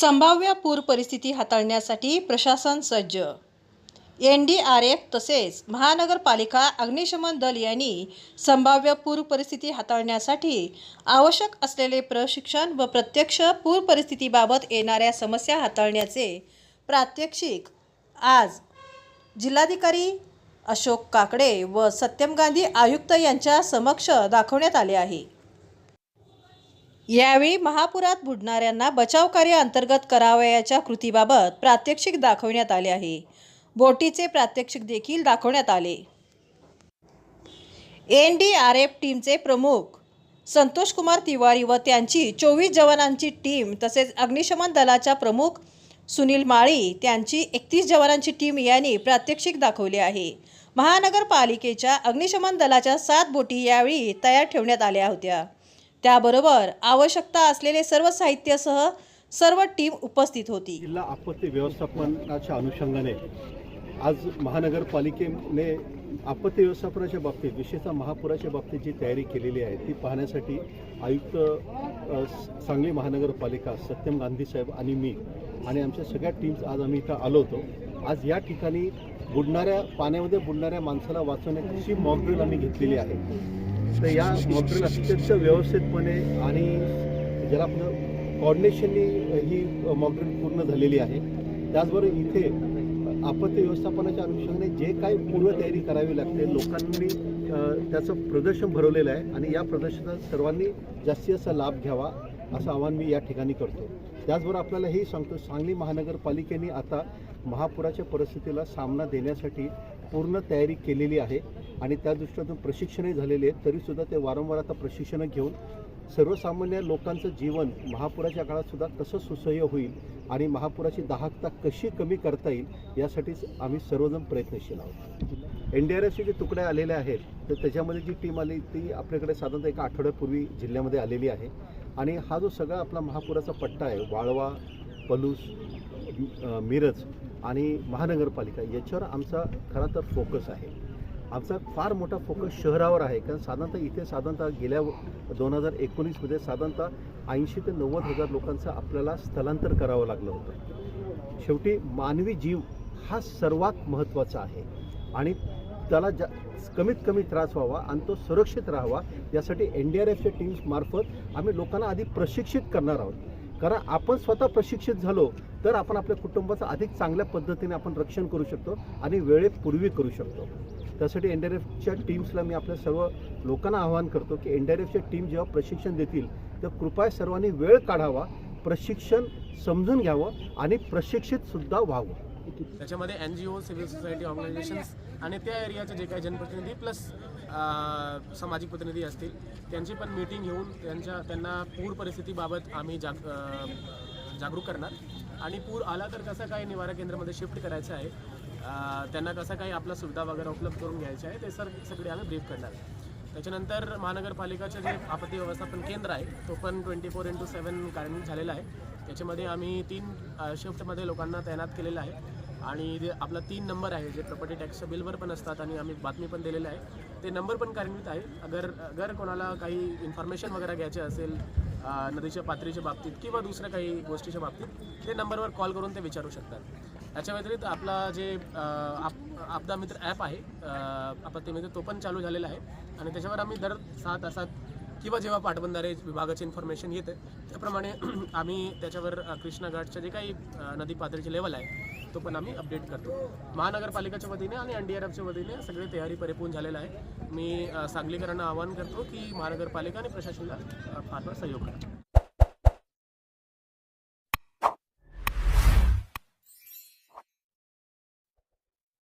संभाव्य पूर परिस्थिती हाताळण्यासाठी प्रशासन सज्ज. एन डी आर एफ तसेच महानगरपालिका अग्निशमन दल यांनी संभाव्य पूर परिस्थिती हाताळण्यासाठी आवश्यक असलेले प्रशिक्षण व प्रत्यक्ष पूर परिस्थितीबाबत येणाऱ्या समस्या हाताळण्याचे प्रात्यक्षिक आज जिल्हाधिकारी अशोक काकडे व सत्यम गांधी आयुक्त यांच्या समक्ष दाखवण्यात आले आहे. यावेळी महापुरात बुडणाऱ्यांना बचाव कार्य अंतर्गत करावयाच्या कृतीबाबत प्रात्यक्षिक दाखवण्यात आले आहे. बोटीचे प्रात्यक्षिक देखील दाखवण्यात आले. एन डी आर एफ टीमचे प्रमुख संतोष कुमार तिवारी व त्यांची चोवीस जवानांची टीम तसेच अग्निशमन दलाच्या प्रमुख सुनील माळी त्यांची एकतीस जवानांची टीम यांनी प्रात्यक्षिक दाखवले आहे. महानगरपालिकेच्या अग्निशमन दलाच्या सात बोटी यावेळी तयार ठेवण्यात आल्या होत्या. त्याबरोबर आवश्यकता असलेले सर्व साहित्यासह सर्व टीम उपस्थित होती. जिल्हा आपत्ती व्यवस्थापनाच्या अनुषंगाने आज महानगरपालिकेने आपत्ती व्यवस्थापनाच्या बाबतीत विशेषतः महापुराच्या बाबतीत जी तयारी केलेली आहे ती पाहण्यासाठी आयुक्त सांगली महानगरपालिका सत्यम गांधी साहेब आणि मी आणि आमच्या सगळ्या टीम्स आज आम्ही इथं आलो होतो. आज या ठिकाणी बुडणाऱ्या पाण्यामध्ये बुडणाऱ्या माणसाला वाचवण्याची मॉकड्रिल आम्ही घेतलेली आहे तर या मॉकड्रिल अत्यंत व्यवस्थितपणे आणि ज्याला आपण कॉर्डिनेशननी ही मॉकड्रिल पूर्ण झालेली आहे. त्याचबरोबर इथे आपत्ती व्यवस्थापनाच्या अनुषंगाने जे काही पूर्वतयारी करावी लागते लोकांनी त्याचं प्रदर्शन भरवलेलं आहे आणि या प्रदर्शनात सर्वांनी जास्तीत जास्त लाभ घ्यावा असं आवाहन मी या ठिकाणी करतो. त्याचबरोबर आपल्याला हे सांगतो सांगली महानगरपालिकेने आता महापुराच्या परिस्थितीला सामना देण्यासाठी पूर्ण तयारी केलेली आहे आणि त्या दृष्टीतून प्रशिक्षणही झालेले आहेत तरीसुद्धा ते वारंवार आता प्रशिक्षणं घेऊन सर्वसामान्य लोकांचं जीवन महापुराच्या काळातसुद्धा कसं सुसह्य होईल आणि महापुराची दाहकता कशी कमी करता येईल यासाठीच आम्ही सर्वजण प्रयत्नशील आहोत. एन डी आर एफचे जे तुकडे आलेले आहेत तर त्याच्यामध्ये जी टीम आली ती आपल्याकडे साधारणतः एका आठवड्यापूर्वी जिल्ह्यामध्ये आलेली आहे. आणि हा जो सगळा आपला महापुराचा पट्टा आहे वाळवा पलूस मिरज आणि महानगरपालिका याच्यावर आमचा खरा तर फोकस आहे. आमचा फार मोठा फोकस शहरावर आहे. कारण साधारणतः इथे साधारणतः गेल्या दोन हजार एकोणीसमध्ये साधारणतः ऐंशी ते नव्वद हजार लोकांचं आपल्याला स्थलांतर करावं लागलं होतं. शेवटी मानवी जीव हा सर्वात महत्त्वाचा आहे. आणि त्याला जा कमीत कमी त्रास व्हावा आणि तो सुरक्षित राहावा यासाठी एन डी आर एफच्या टीम्समार्फत आम्ही लोकांना आधी प्रशिक्षित करणार आहोत. कारण आपण स्वतः प्रशिक्षित झालो तर आपण आपल्या कुटुंबाचं अधिक चांगल्या पद्धतीने आपण रक्षण करू शकतो आणि वेळेपूर्वी करू शकतो. त्यासाठी एन डी आर एफच्या टीम्सला मी आपल्या सर्व लोकांना आवाहन करतो की एन डी आर एफच्या टीम जेव्हा प्रशिक्षण देतील तर कृपया सर्वांनी वेळ काढावा प्रशिक्षण समजून घ्यावं आणि प्रशिक्षितसुद्धा व्हावं. त्याच्यामध्ये N G O civil society organisations आणि त्या एरियाचे जे काही जनप्रतिनिधी प्लस सामाजिक प्रतिनिधी असतील त्यांची पण मीटिंग घेऊन त्यांच्या त्यांना पूर परिस्थितीबाबत आम्ही जाग जागरूक करणार. आणि पूर आला तर कसं काय निवारा केंद्रामध्ये शिफ्ट करायचं आहे त्यांना कसं काही आपल्या सुविधा वगैरे उपलब्ध करून घ्यायच्या आहे ते सर सगळे आम्ही ब्रीफ करणार. त्याच्यानंतर महानगरपालिकाचं जे आपत्ती व्यवस्थापन केंद्र आहे तो पण ट्वेंटी फोर इंटू सेवन कार्यान्वित झालेला आहे. त्याच्यामध्ये आम्ही तीन शिफ्टमध्ये लोकांना तैनात केलेलं आहे. आणि जे आपला तीन नंबर आहे जे प्रॉपर्टी टॅक्सच्या बिलवर पण असतात आणि आम्ही बातमी पण दिलेलं आहे ते नंबर पण कार्यान्वित आहे. अगर अगर कोणाला काही इन्फॉर्मेशन वगैरे घ्यायचे असेल नदीच्या पातळीच्या बाबतीत किंवा दुसऱ्या काही गोष्टीच्या बाबतीत ते नंबरवर कॉल करून ते विचारू शकतात. याच्या व्यतिरिक्त आपला जे आप आपदा मित्र ॲप आहे आपत्ती मित्र तो पण चालू झालेला आहे आणि त्याच्यावर आम्ही दर सहा तासात किंवा जेव्हा पाटबंधारे विभागाची इन्फॉर्मेशन येते त्याप्रमाणे आम्ही त्याच्यावर कृष्णा घाटच्या जे काही नदी पातळीचे लेवल आहे तो पण आम्ही अपडेट करतो. महानगरपालिकेच्या वतीने आणि एन डी आर एफच्या वतीने सगळी तयारी परिपूर्ण झालेलं आहे. मी सांगलीकरांना आवाहन करतो की महानगरपालिका आणि प्रशासनाला फार फार सहयोग करा.